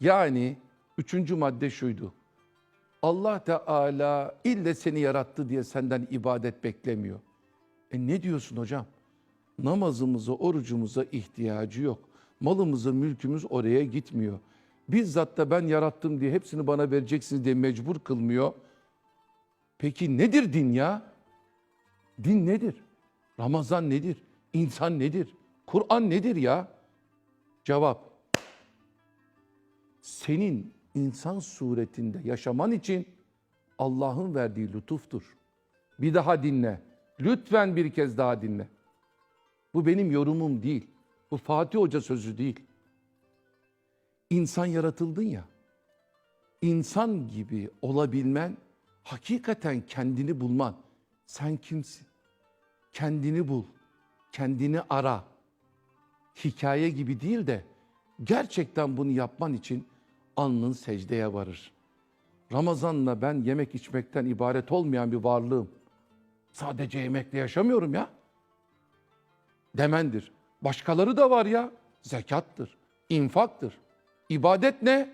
Yani üçüncü madde şuydu. Allah Teala ille seni yarattı diye senden ibadet beklemiyor. E ne diyorsun hocam? Namazımıza, orucumuza ihtiyacı yok. Malımızı, mülkümüz oraya gitmiyor. Bizzat da ben yarattım diye hepsini bana vereceksiniz diye mecbur kılmıyor. Peki nedir din ya? Din nedir? Ramazan nedir? İnsan nedir? Kur'an nedir ya? Cevap. Senin insan suretinde yaşaman için Allah'ın verdiği lütuftur. Bir daha dinle. Lütfen bir kez daha dinle. Bu benim yorumum değil. Bu Fatih Hoca sözü değil. İnsan yaratıldın ya. İnsan gibi olabilmen, hakikaten kendini bulman. Sen kimsin? Kendini bul. Kendini ara. Hikaye gibi değil de gerçekten bunu yapman için alnın secdeye varır. Ramazanla ben yemek içmekten ibaret olmayan bir varlığım. Sadece yemekle yaşamıyorum ya. Demendir. Başkaları da var ya. Zekattır, infaktır. İbadet ne?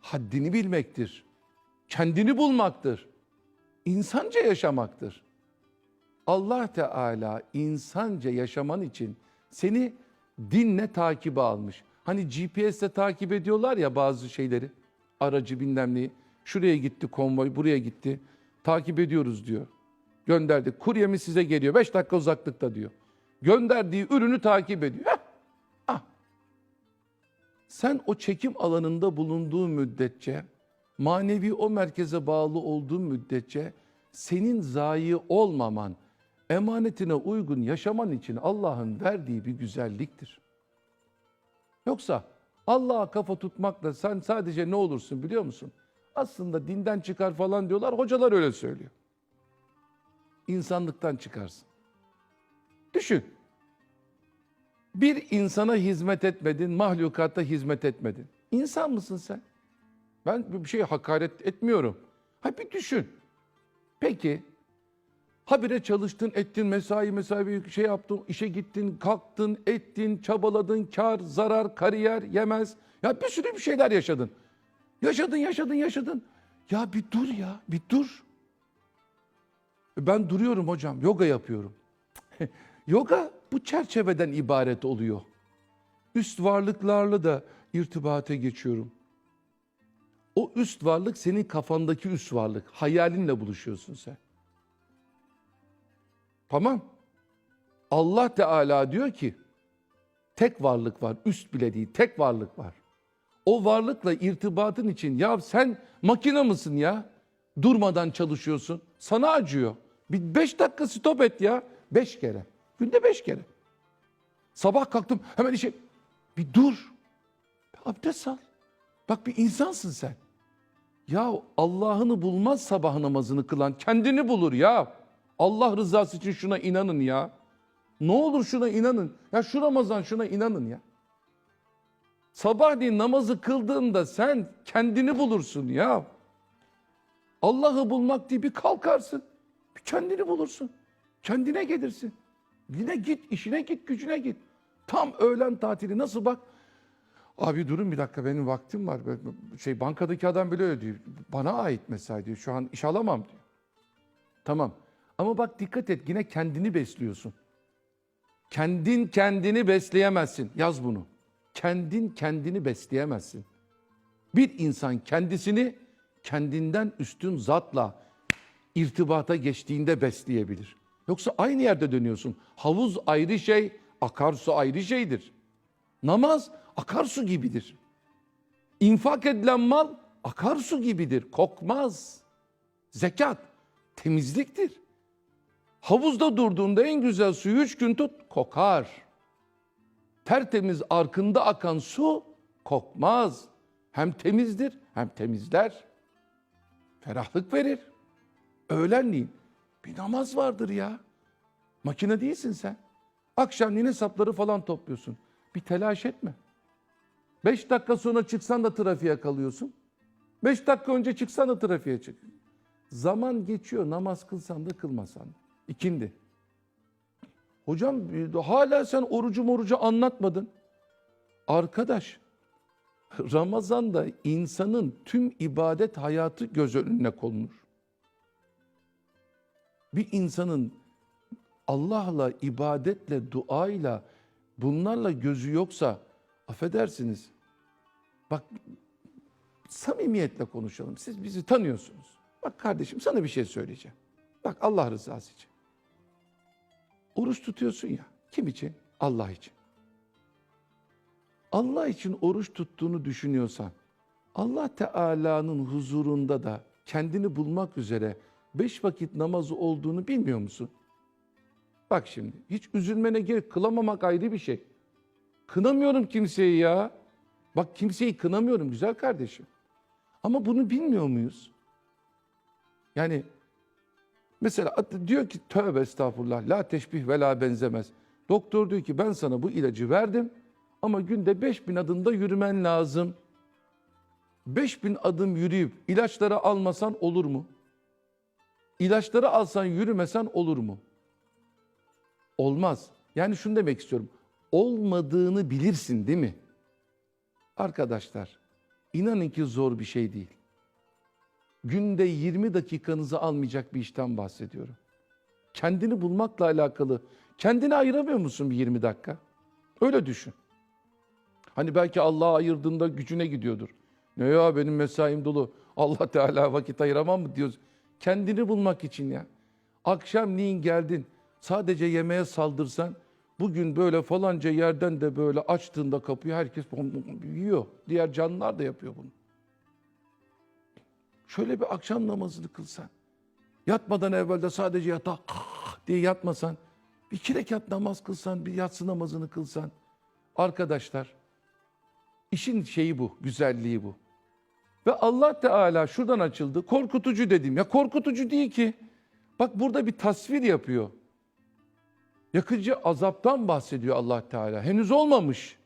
Haddini bilmektir. Kendini bulmaktır. İnsanca yaşamaktır. Allah Teala insanca yaşaman için seni dinle takibe almış. Hani GPS'le takip ediyorlar ya bazı şeyleri. Aracı bilmem neyi. Şuraya gitti konvoy, buraya gitti. Takip ediyoruz diyor. Gönderdik. Kuryemiz size geliyor. 5 dakika uzaklıkta diyor. Gönderdiği ürünü takip ediyor. Heh. Ah. Sen o çekim alanında bulunduğun müddetçe, manevi o merkeze bağlı olduğun müddetçe senin zayi olmaman, emanetine uygun yaşaman için Allah'ın verdiği bir güzelliktir. Yoksa Allah'a kafa tutmakla sen sadece ne olursun biliyor musun? Aslında dinden çıkar falan diyorlar, hocalar öyle söylüyor. İnsanlıktan çıkarsın. Düşün. Bir insana hizmet etmedin, mahlukatta hizmet etmedin. İnsan mısın sen? Ben bir şey hakaret etmiyorum. Ha bir düşün. Peki habire çalıştın, ettin, mesai mesai şey yaptın, işe gittin, kalktın, ettin, çabaladın, kar, zarar, kariyer, yemez. Ya bir sürü bir şeyler yaşadın. Yaşadın, yaşadın, yaşadın. Ya bir dur ya, bir dur. Ben duruyorum hocam, yoga yapıyorum. yoga bu çerçeveden ibaret oluyor. Üst varlıklarla da irtibata geçiyorum. O üst varlık senin kafandaki üst varlık. Hayalinle buluşuyorsun sen. Tamam. Allah Teala diyor ki tek varlık var. Üst bile değil. Tek varlık var. O varlıkla irtibatın için ya sen makine mısın ya? Durmadan çalışıyorsun. Sana acıyor. Bir beş dakika stop et ya. Beş kere. Günde beş kere. Sabah kalktım hemen işe. Bir dur. Bir abdest al. Bak bir insansın sen. Ya Allah'ını bulmaz sabah namazını kılan kendini bulur ya. Allah rızası için şuna inanın ya. Ne olur şuna inanın. Ya şu Ramazan şuna inanın ya. Sabahleyin namazı kıldığında sen kendini bulursun ya. Allah'ı bulmak diye bir kalkarsın. Bir kendini bulursun. Kendine gelirsin. Yine git, işine git, gücüne git. Tam öğlen tatili nasıl bak? Abi durun bir dakika benim vaktim var. Şey bankadaki adam bile öyle diyor. Bana ait mesai diyor. Şu an iş alamam diyor. Tamam. Ama bak dikkat et yine kendini besliyorsun. Kendin kendini besleyemezsin. Yaz bunu. Kendin kendini besleyemezsin. Bir insan kendisini kendinden üstün zatla irtibata geçtiğinde besleyebilir. Yoksa aynı yerde dönüyorsun. Havuz ayrı şey, akarsu ayrı şeydir. Namaz akarsu gibidir. İnfak edilen mal akarsu gibidir. Kokmaz. Zekat temizliktir. Havuzda durduğunda en güzel suyu üç gün tut, kokar. Tertemiz arkında akan su kokmaz. Hem temizdir hem temizler. Ferahlık verir. Öğlenleyin bir namaz vardır ya. Makine değilsin sen. Akşamleyin hesapları falan topluyorsun. Bir telaş etme. Beş dakika sonra çıksan da trafiğe kalıyorsun. Beş dakika önce çıksan da trafiğe çık. Zaman geçiyor namaz kılsan da kılmasan da. İkindi. Hocam hala sen orucu morucu anlatmadın. Arkadaş Ramazan'da insanın tüm ibadet hayatı göz önüne konulur. Bir insanın Allah'la, ibadetle, duayla, bunlarla gözü yoksa affedersiniz. Bak samimiyetle konuşalım. Siz bizi tanıyorsunuz. Bak kardeşim sana bir şey söyleyeceğim. Bak Allah rızası için. Oruç tutuyorsun ya. Kim için? Allah için. Allah için oruç tuttuğunu düşünüyorsan, Allah Teala'nın huzurunda da kendini bulmak üzere beş vakit namazı olduğunu bilmiyor musun? Bak şimdi, hiç üzülmene gerek, kılamamak ayrı bir şey. Kınamıyorum kimseyi ya. Bak kimseyi kınamıyorum güzel kardeşim. Ama bunu bilmiyor muyuz? Yani mesela diyor ki tövbe estağfurullah la teşbih ve la benzemez. Doktor diyor ki ben sana bu ilacı verdim ama günde 5000 adımda yürümen lazım. 5000 adım yürüyüp ilaçları almasan olur mu? İlaçları alsan yürümesen olur mu? Olmaz. Yani şunu demek istiyorum. Olmadığını bilirsin değil mi? Arkadaşlar, inanın ki zor bir şey değil. Günde 20 dakikanızı almayacak bir işten bahsediyorum. Kendini bulmakla alakalı. Kendini ayıramıyor musun bir 20 dakika? Öyle düşün. Hani belki Allah'a ayırdığında gücüne gidiyordur. Ne ya benim mesaim dolu. Allah Teala vakit ayıramam mı diyoruz. Kendini bulmak için ya. Akşamleyin geldin. Sadece yemeğe saldırsan bugün böyle falanca yerden de böyle açtığında kapıyı herkes yiyor. Diğer canlılar da yapıyor bunu. Şöyle bir akşam namazını kılsan. Yatmadan evvel de sadece yatağa diye yatmasan. Bir iki rekat namaz kılsan, bir yatsı namazını kılsan. Arkadaşlar, işin şeyi bu, güzelliği bu. Ve Allah Teala şuradan açıldı. Korkutucu dedim. Ya korkutucu değil ki. Bak burada bir tasvir yapıyor. Yakıcı azaptan bahsediyor Allah Teala. Henüz olmamış.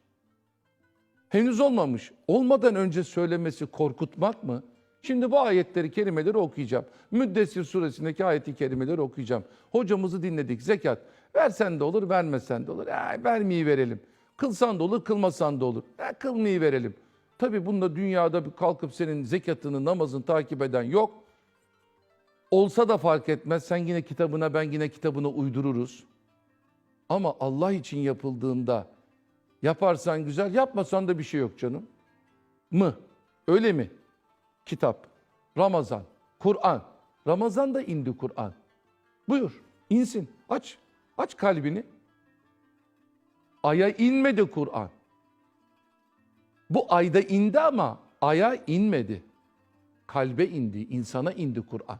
Henüz olmamış. Olmadan önce söylemesi korkutmak mı? Şimdi bu ayetleri, kelimeleri okuyacağım. Müddessir suresindeki ayeti kelimeleri okuyacağım. Hocamızı dinledik. Zekat. Versen de olur, vermesen de olur. Ya, vermeyi verelim. Kılsan da olur, kılmasan da olur. Ya, kılmayı verelim. Tabii bunda dünyada bir kalkıp senin zekatını, namazını takip eden yok. Olsa da fark etmez. Sen yine kitabına, ben yine kitabına uydururuz. Ama Allah için yapıldığında yaparsan güzel, yapmasan da bir şey yok canım. Mı? Öyle mi? Kitap, Ramazan, Kur'an. Ramazan da indi Kur'an. Buyur, insin. Aç, aç kalbini. Aya inmedi Kur'an. Bu ayda indi ama aya inmedi. Kalbe indi, insana indi Kur'an.